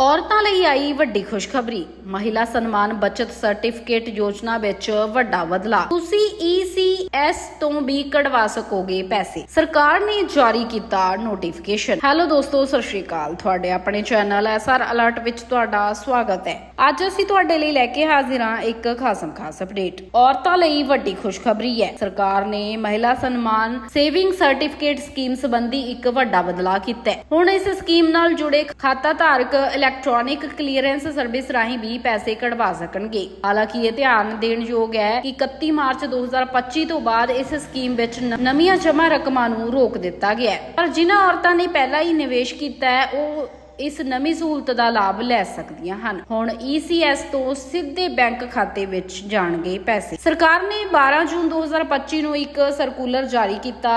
ਔਰਤਾਂ ਲਈ ਆਈ ਵੱਡੀ ਖੁਸ਼ਖਬਰੀ। ਮਹਿਲਾ ਸਨਮਾਨ ਬਚਤ ਸਰਟੀਫਿਕੇਟ ਯੋਜਨਾ ਵਿੱਚ ਵੱਡਾ ਬਦਲਾਅ। ਤੁਸੀਂ ECS ਤੋਂ ਵੀ ਕਢਵਾ ਸਕੋਗੇ ਪੈਸੇ। ਸਰਕਾਰ ਨੇ ਜਾਰੀ ਕੀਤਾ ਨੋਟੀਫਿਕੇਸ਼ਨ। ਹੈਲੋ ਦੋਸਤੋ, ਸਤਿ ਸ਼੍ਰੀ ਅਕਾਲ। ਤੁਹਾਡੇ ਆਪਣੇ ਚੈਨਲ ਐਸਆਰ ਅਲਰਟ ਵਿੱਚ ਤੁਹਾਡਾ ਸਵਾਗਤ ਹੈ। ਅੱਜ ਅਸੀਂ ਤੁਹਾਡੇ ਲਈ ਲੈ ਕੇ ਹਾਜ਼ਰ ਹਾਂ ਇੱਕ ਖਾਸਮ ਖਾਸ ਅਪਡੇਟ। ਔਰਤਾਂ ਲਈ ਵੱਡੀ ਖੁਸ਼ਖਬਰੀ ਹੈ। ਸਰਕਾਰ ਨੇ ਮਹਿਲਾ ਸਨਮਾਨ ਸੇਵਿੰਗ ਸਰਟੀਫਿਕੇਟ ਸਕੀਮ ਸੰਬੰਧੀ ਇੱਕ ਵੱਡਾ ਬਦਲਾਅ ਕੀਤਾ ਹੈ। ਹੁਣ ਇਸ ਸਕੀਮ ਨਾਲ ਜੁੜੇ ਖਾਤਾ ਧਾਰਕ ਇਲੈਕਟ੍ਰੋਨਿਕ ਕਲੀਅਰੈਂਸ ਸਰਵਿਸ ਰਾਹੀਂ ਵੀ ਪੈਸੇ ਕਢਵਾ ਸਕਣਗੇ। ਹਾਲਾਂਕਿ ਇਹ ਧਿਆਨ ਦੇਣ ਯੋਗ ਹੈ ਕਿ 31 ਮਾਰਚ 2025 ਤੋਂ ਬਾਅਦ ਇਸ ਸਕੀਮ ਵਿੱਚ ਨਵੀਆਂ ਜਮ੍ਹਾਂ ਰਕਮਾਂ ਨੂੰ ਰੋਕ ਦਿੱਤਾ ਗਿਆ ਹੈ। ਪਰ ਜਿਨ੍ਹਾਂ ਔਰਤਾਂ ਨੇ ਪਹਿਲਾਂ ਹੀ ਨਿਵੇਸ਼ ਕੀਤਾ ਹੈ, ਉਹ ਇਸ ਨਵੀਂ ਸਹੂਲਤ ਦਾ ਲਾਭ ਲੈ ਸਕਦੀਆਂ ਹਨ। ਹੁਣ ECS ਤੋਂ ਸਿੱਧੇ ਬੈਂਕ ਖਾਤੇ ਵਿੱਚ ਜਾਣਗੇ ਪੈਸੇ। ਸਰਕਾਰ ਨੇ 12 ਜੂਨ 2025 ਨੂੰ ਇੱਕ ਸਰਕੂਲਰ ਜਾਰੀ ਕੀਤਾ,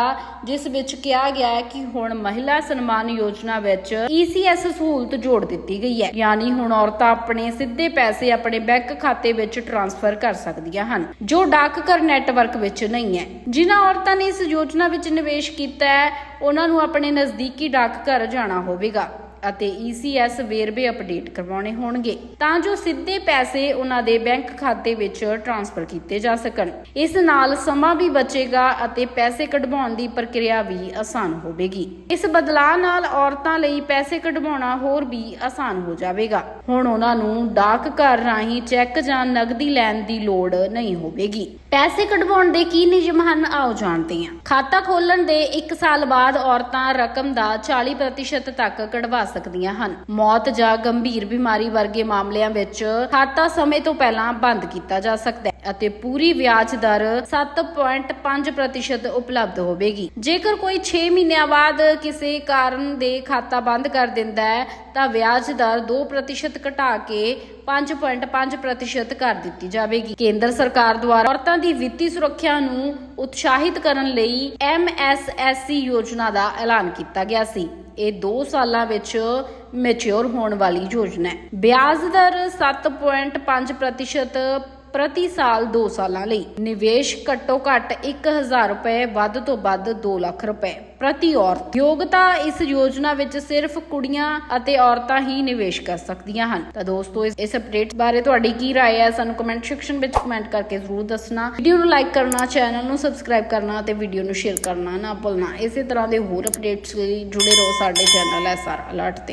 ਜਿਸ ਵਿੱਚ ਕਿਹਾ ਗਿਆ ਹੈ ਕਿ ਹੁਣ ਮਹਿਲਾ ਸਨਮਾਨ ਯੋਜਨਾ ਵਿੱਚ ECS ਸਹੂਲਤ ਜੋੜ ਦਿੱਤੀ ਗਈ ਹੈ। ਯਾਨੀ ਹੁਣ ਔਰਤਾਂ ਆਪਣੇ ਸਿੱਧੇ ਪੈਸੇ ਆਪਣੇ ਬੈਂਕ ਖਾਤੇ ਵਿੱਚ ਟ੍ਰਾਂਸਫਰ ਕਰ ਸਕਦੀਆਂ ਹਨ, ਜੋ ਡਾਕਘਰ ਨੈਟਵਰਕ ਵਿੱਚ ਨਹੀਂ ਹੈ। ਜਿਨ੍ਹਾਂ ਔਰਤਾਂ ਨੇ ਇਸ ਯੋਜਨਾ ਵਿੱਚ ਨਿਵੇਸ਼ ਕੀਤਾ ਹੈ, ਉਹਨਾਂ ਨੂੰ ਆਪਣੇ ਨਜ਼ਦੀਕੀ ਡਾਕਘਰ ਜਾਣਾ ਹੋਵੇਗਾ। ਅਤੇ ECS ਵੇਰਵੇ ਅਪਡੇਟ ਕਰਵਾਉਣੇ ਹੋਣਗੇ। ਤਾਂ ਜੋ ਸਿੱਧੇ ਪੈਸੇ ਉਹਨਾਂ ਦੇ ਬੈਂਕ ਖਾਤੇ ਵਿੱਚ ਟ੍ਰਾਂਸਫਰ ਕੀਤੇ ਜਾ ਸਕਣ। ਇਸ ਨਾਲ ਸਮਾਂ ਵੀ ਬਚੇਗਾ ਅਤੇ ਪੈਸੇ ਕਢਵਾਉਣ ਦੀ ਪ੍ਰਕਿਰਿਆ ਵੀ ਆਸਾਨ ਹੋਵੇਗੀ। ਇਸ ਬਦਲਾਅ ਨਾਲ ਔਰਤਾਂ ਲਈ ਪੈਸੇ ਕਢਵਾਉਣਾ ਹੋਰ ਵੀ ਆਸਾਨ ਹੋ ਜਾਵੇਗਾ। ਹੁਣ ਉਹਨਾਂ ਨੂੰ ਡਾਕ ਘਰ ਰਾਹੀਂ ਚੈੱਕ ਜਾਂ ਨਗਦੀ ਲੈਣ ਦੀ ਲੋੜ ਨਹੀਂ ਹੋਵੇਗੀ। ਪੈਸੇ ਕਢਵਾਉਣ ਦੇ ਕੀ ਨਿਯਮ ਹਨ? ਆਓ ਜਾਣਦੇ ਹਾਂ। ਖਾਤਾ ਖੋਲਣ ਦੇ 1 ਸਾਲ ਬਾਅਦ ਔਰਤਾਂ ਰਕਮ ਦਾ 40% ਤੱਕ ਕਢਵਾ ਸਕਦੀਆਂ ਹਨ। ਮੌਤ ਜਾਂ ਗੰਭੀਰ ਬਿਮਾਰੀ ਵਰਗੇ ਮਾਮਲਿਆਂ ਵਿੱਚ ਖਾਤਾ ਸਮੇਂ ਤੋਂ ਪਹਿਲਾਂ ਬੰਦ ਕੀਤਾ ਜਾ ਸਕਦਾ ਹੈ। ਅਤੇ ਪੂਰੀ ਵਿਆਜ ਦਰ 7.5% ਉਪਲਬਧ ਹੋਵੇਗੀ। ਜੇਕਰ ਕੋਈ 6 ਮਹੀਨਿਆਂ ਬਾਅਦ ਕਿਸੇ ਕਾਰਨ ਦੇ ਖਾਤਾ ਬੰਦ ਕਰ ਦਿੰਦਾ ਹੈ, ਤਾਂ ਵਿਆਜ ਦਰ 2% ਘਟਾ ਕੇ 5.5% ਕਰ ਦਿੱਤੀ ਜਾਵੇਗੀ। ਕੇਂਦਰ ਸਰਕਾਰ ਦੁਆਰਾ ਔਰਤਾਂ ਦੀ ਵਿੱਤੀ ਸੁਰੱਖਿਆ ਨੂੰ ਉਤਸ਼ਾਹਿਤ ਕਰਨ ਲਈ MSSC ਯੋਜਨਾ ਦਾ ਐਲਾਨ ਕੀਤਾ ਗਿਆ ਸੀ। ਇਹ 2 ਸਾਲਾਂ ਵਿੱਚ ਮੈਚੁਰ ਹੋਣ ਵਾਲੀ ਯੋਜਨਾ ਹੈ। ਵਿਆਜ ਦਰ 7.5% ਪ੍ਰਤੀ ਸਾਲ 2 ਸਾਲਾਂ ਲਈ ਨਿਵੇਸ਼ ਘੱਟੋ ਘੱਟ 1000 ਰੁਪਏ ਵੱਧ ਤੋਂ ਵੱਧ 2 ਲੱਖ ਰੁਪਏ ਪ੍ਰਤੀ ਔਰਤ ਯੋਗਤਾ ਇਸ ਯੋਜਨਾ ਵਿੱਚ ਸਿਰਫ ਕੁੜੀਆਂ ਅਤੇ ਔਰਤਾਂ ਹੀ ਨਿਵੇਸ਼ ਕਰ ਸਕਦੀਆਂ ਹਨ ਤਾਂ ਦੋਸਤੋ ਇਸ- ਇਸ ਅਪਡੇਟ ਬਾਰੇ ਤੁਹਾਡੀ ਕੀ رائے ਹੈ ਸਾਨੂੰ ਕਮੈਂਟ ਸੈਕਸ਼ਨ ਵਿੱਚ ਕਮੈਂਟ ਕਰਕੇ ਜ਼ਰੂਰ ਦੱਸਣਾ ਵੀਡੀਓ ਨੂੰ ਲਾਈਕ ਕਰਨਾ ਚੈਨਲ ਨੂੰ ਸਬਸਕ੍ਰਾਈਬ ਕਰਨਾ ਅਤੇ ਵੀਡੀਓ ਨੂੰ ਸ਼ੇਅਰ ਕਰਨਾ ਨਾ ਭੁੱਲਣਾ ਇਸੇ ਤਰ੍ਹਾਂ ਦੇ ਹੋਰ ਅਪਡੇਟਸ ਲਈ ਜੁੜੇ ਰਹੋ ਸਾਡੇ ਚੈਨਲ ਐਸਆਰ ਅਲਰਟ ਤੇ